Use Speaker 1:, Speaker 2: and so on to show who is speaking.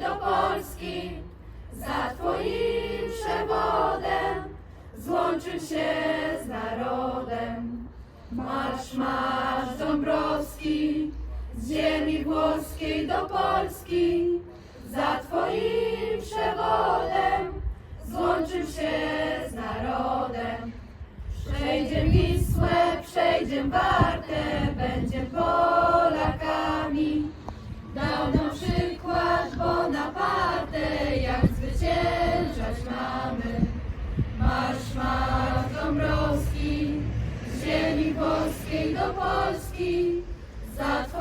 Speaker 1: do Polski, za Twoim przewodem złączyć się z narodem. Marsz, marsz Dąbrowski, z ziemi włoskiej do Polski, za Twoim przewodem złączył się Polski, za Twoje